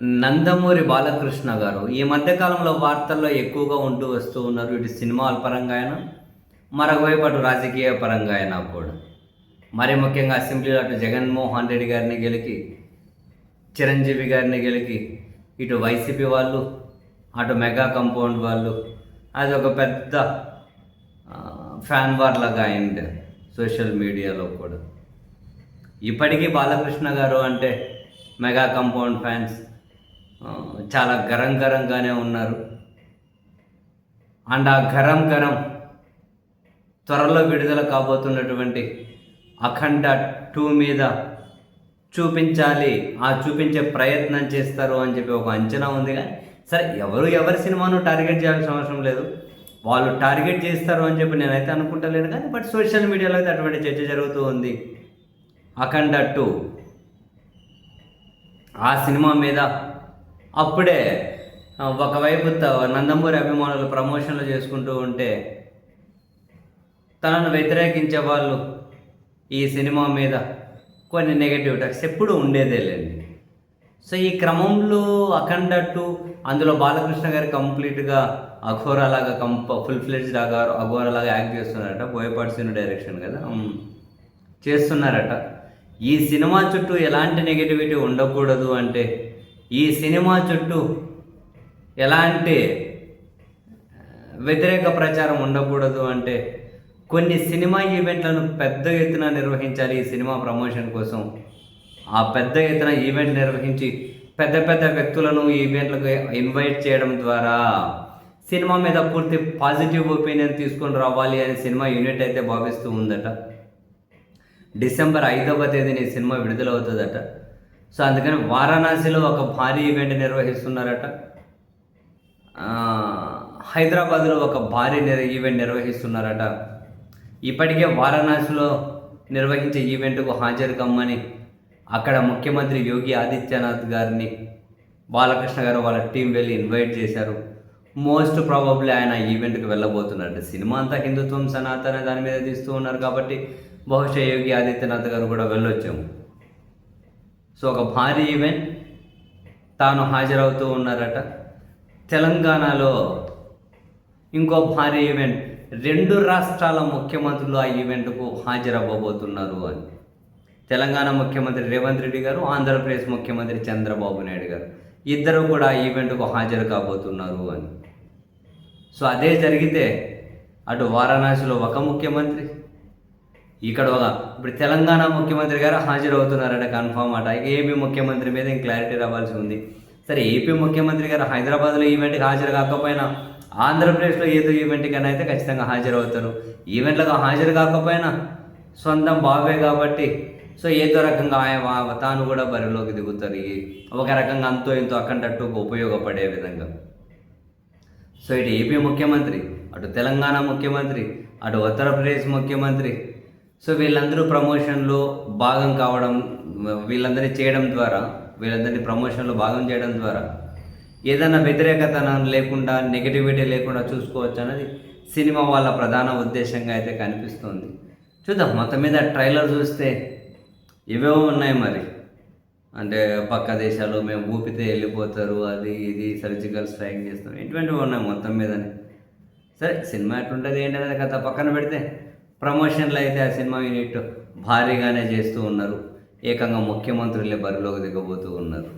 నందమూరి బాలకృష్ణ గారు. ఈ మధ్యకాలంలో వార్తల్లో ఎక్కువగా ఉంటూ వస్తూ ఉన్నారు. ఇటు సినిమాల పరంగా అయినా మరొకవైపు అటు రాజకీయ పరంగా అయినా కూడా. మరి ముఖ్యంగా అసెంబ్లీలో అటు జగన్మోహన్ రెడ్డి గారిని గెలికి చిరంజీవి గారిని గెలికి ఇటు వైసీపీ వాళ్ళు అటు మెగా కంపౌండ్ వాళ్ళు అది ఒక పెద్ద ఫ్యాన్ వార్ లాగా అయింది సోషల్ మీడియాలో కూడా. ఇప్పటికీ బాలకృష్ణ గారు అంటే మెగా కంపౌండ్ ఫ్యాన్స్ చాలా గరం గరంగానే ఉన్నారు. అండ్ ఆ గరం గరం త్వరలో విడుదల కాబోతున్నటువంటి అఖండ టూ మీద చూపించాలి ఆ చూపించే ప్రయత్నం చేస్తారు అని చెప్పి ఒక అంచనా ఉంది కానీ సరే ఎవరు ఎవరి సినిమాను టార్గెట్ చేయాల్సిన అవసరం లేదు. వాళ్ళు టార్గెట్ చేస్తారు అని చెప్పి నేనైతే అనుకుంటలేను కానీ బట్ సోషల్ మీడియాలో అయితే అటువంటి చర్చ జరుగుతూ ఉంది. అఖండ టూ ఆ సినిమా మీద అప్పుడే ఒకవైపు త- నందమూరి అభిమానులు ప్రమోషన్లు చేసుకుంటూ ఉంటే తనను వ్యతిరేకించే వాళ్ళు ఈ సినిమా మీద కొన్ని నెగటివ్ టాక్స్ ఎప్పుడు ఉండేదేలేండి సో ఈ క్రమంలో అఖండ టూ అందులో బాలకృష్ణ గారు కంప్లీట్గా అఘోరాలాగా కంప ఫుల్ ఫ్లెడ్జ్డ్ లాగా అఘోరాలాగా యాక్ట్ చేస్తున్నారట బోయపాటి సినిమా డైరెక్షన్ కదా చేస్తున్నారట. ఈ సినిమా చుట్టూ ఎలాంటి నెగిటివిటీ ఉండకూడదు అంటే ఈ సినిమా చుట్టూ ఎలాంటి వ్యతిరేక ప్రచారం ఉండకూడదు అంటే కొన్ని సినిమా ఈవెంట్లను పెద్ద ఎత్తున నిర్వహించాలి ఈ సినిమా ప్రమోషన్ కోసం. ఆ పెద్ద ఎత్తున ఈవెంట్ నిర్వహించి పెద్ద పెద్ద వ్యక్తులను ఈవెంట్లకు ఇన్వైట్ చేయడం ద్వారా సినిమా మీద పూర్తి పాజిటివ్ ఒపీనియన్ తీసుకొని రావాలి అని సినిమా యూనిట్ అయితే భావిస్తూ ఉందట. డిసెంబర్ ఐదవ తేదీన ఈ సినిమా విడుదలవుతుందట. సో అందుకని వారణాసిలో ఒక భారీ ఈవెంట్ నిర్వహిస్తున్నారట. హైదరాబాద్లో ఒక భారీ నిర్ ఈవెంట్ నిర్వహిస్తున్నారట. ఇప్పటికే వారణాసిలో నిర్వహించే ఈవెంట్కు హాజరు కమ్మని అక్కడ ముఖ్యమంత్రి యోగి ఆదిత్యనాథ్ గారిని బాలకృష్ణ గారు వాళ్ళ టీం వెళ్ళి ఇన్వైట్ చేశారు. మోస్ట్ ప్రాబబ్లీ ఆయన ఈవెంట్కి వెళ్ళబోతున్నాడు సినిమా అంతా హిందుత్వం సనాతన దాని మీద తీస్తూ ఉన్నారు కాబట్టి బహుశా యోగి ఆదిత్యనాథ్ గారు కూడా వెళ్ళొచ్చాము. సో ఒక భారీ ఈవెంట్. తాను హాజరవుతూ ఉన్నారట. తెలంగాణలో ఇంకో భారీ ఈవెంట్. రెండు రాష్ట్రాల ముఖ్యమంత్రులు ఆ ఈవెంట్కు హాజరవ్వబోతున్నారు అని. తెలంగాణ ముఖ్యమంత్రి రేవంత్ రెడ్డి గారు ఆంధ్రప్రదేశ్ ముఖ్యమంత్రి చంద్రబాబు నాయుడు గారు ఇద్దరు కూడా ఆ ఈవెంట్కు హాజరు కాబోతున్నారు అని. సో అదే జరిగితే అటు వారణాసిలో ఒక ముఖ్యమంత్రి ఇక్కడ ఒక ఇప్పుడు తెలంగాణ ముఖ్యమంత్రి గారు హాజరవుతున్నారట కన్ఫామ్ అట. ఏపీ ముఖ్యమంత్రి మీద ఇంక క్లారిటీ రావాల్సి ఉంది. సరే ఏపీ ముఖ్యమంత్రి గారు హైదరాబాద్లో ఈవెంట్కి హాజరు కాకపోయినా ఆంధ్రప్రదేశ్లో ఏదో ఈవెంట్కైనా అయితే ఖచ్చితంగా హాజరవుతారు. ఈవెంట్లకు హాజరు కాకపోయినా సొంతం బాబే కాబట్టి సో ఏదో రకంగా ఆయన తాను కూడా బరిలోకి దిగుతారు. ఒక రకంగా అంతో ఇంతో అక్కడట్టు ఉపయోగపడే విధంగా. సో ఇటు ఏపీ ముఖ్యమంత్రి అటు తెలంగాణ ముఖ్యమంత్రి అటు ఉత్తరప్రదేశ్ ముఖ్యమంత్రి సో వీళ్ళందరూ ప్రమోషన్లో భాగం కావడం వీళ్ళందరినీ చేయడం ద్వారా వీళ్ళందరినీ ప్రమోషన్లో భాగం చేయడం ద్వారా ఏదైనా వ్యతిరేకత లేకుండా నెగిటివిటీ లేకుండా చూసుకోవచ్చు అన్నది సినిమా వాళ్ళ ప్రధాన ఉద్దేశంగా అయితే కనిపిస్తుంది. చూద్దాం మొత్తం మీద ట్రైలర్ చూస్తే ఇవేవో ఉన్నాయి మరి. అంటే పక్క దేశాలు మేము ఊపితే వెళ్ళిపోతారు అది ఇది సర్జికల్ స్ట్రైక్ చేస్తాం ఇటువంటివి ఉన్నాయి మొత్తం మీదనే. సరే సినిమా ఎట్లుంటుంది ఏంటనేది కథ పక్కన పెడితే. ప్రమోషన్లు అయితే ఆ సినిమా యూనిట్ భారీగానే చేస్తూ ఉన్నారు. ఏకంగా ముఖ్యమంత్రులే బరిలోకి దిగబోతూ ఉన్నారు.